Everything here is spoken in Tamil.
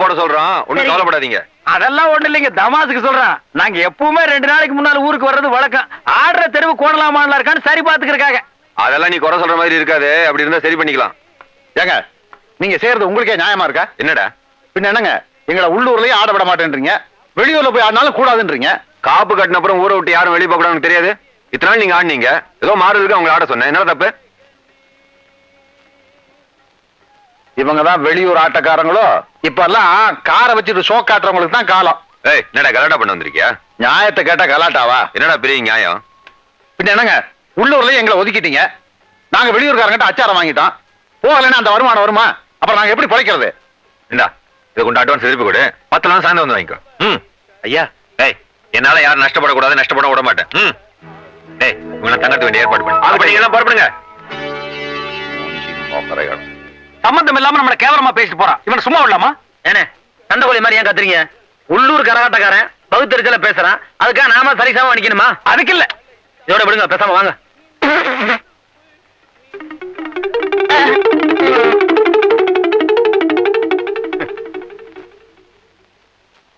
போட சொல்றோம் ஒண்ணும். கவலைப்படாதீங்க. அதெல்லாம் ஒண்ணு இல்லைங்க தமாசுக்கு சொல்றேன். நாங்க எப்பவுமே ரெண்டு நாளைக்கு முன்னால ஊருக்கு வர்றது வழக்கம். ஆடுற தெருவு கோணலாமான்ல இருக்கான்னு சரி பாத்துக்கிறக்காக அதெல்லாம் நீ குறை சொல்ற மாதிரி இருக்காது. அப்படி இருந்தா சரி பண்ணிக்கலாம். ஏங்க நீங்க செய்யறது உங்களுக்கே நியாயமா இருக்கா? என்னடா? பின்ன என்னங்க எங்களை உள்ளூர்லயே ஆட விட மாட்டேன்றீங்க. வெளியூர்ல போய் ஆடினாலும் கூடாதுன்றீங்க. காப்பு கட்டின அப்புறம் ஊரை விட்டு யாரும் வெளியே போக கூடாதுன்னு தெரியாது? இத்தனை நாள் நீங்க ஆடுனீங்க. ஏதோ மாறுதலுக்கு அவங்க ஆட சொன்னேன். என்ன தப்பு? இவங்க தான் வெளியூர் ஆட்டக்காரங்களோ? இப்ப எல்லாம் காரை வச்சுட்டு ஷோ காட்டுறவங்களுக்கு தான் காலம். ஏய் என்னடா கலாட்டா பண்ண வந்திருக்கியா? நியாயத்தை கேட்டா கலாட்டாவா? என்னடா பெரிய நியாயம்? பின்ன என்னங்க? உள்ளூர்லயே எங்களை ஒதுக்கிட்டீங்க. நாங்க வெளியூர்காரங்கிட்ட அச்சாரம் வாங்கிட்டோம். போகலைன்னா அந்த வருமானம் வருமா? அப்புறம் நாங்க எப்படி பிழைக்கிறது? இந்தா இதை கொண்டு அட்வான்ஸ் திருப்பி கொடு. பத்து நாள் சாயந்தரம் வந்து வாங்கிக்கோ. ம். ஐயா. ஏய் என்னால யாரும் நஷ்டப்படக்கூடாது நஷ்டப்பட விட மாட்டேன். ம். ஏய் உங்களை தங்கத்து வேண்டிய ஏற்பாடு பண்ணி. எல்லாம் புறப்படுங்க. சம்பந்தம் இல்லாம நம்மள கேவலமா பேசிட்டு போறான். இவன் சும்மா விடலாமா? ஏனே சண்டைக்கோழி மாதிரி ஏன் கத்துறீங்க? உள்ளூர் கரகாட்டக்காரன் பகுத்தறிச்சல பேசுறான். அதுக்காக நாம சரிசமா நிக்கணுமா? அதுக்கு இல்ல. இதோட விடுங்க பேசாம வாங்க.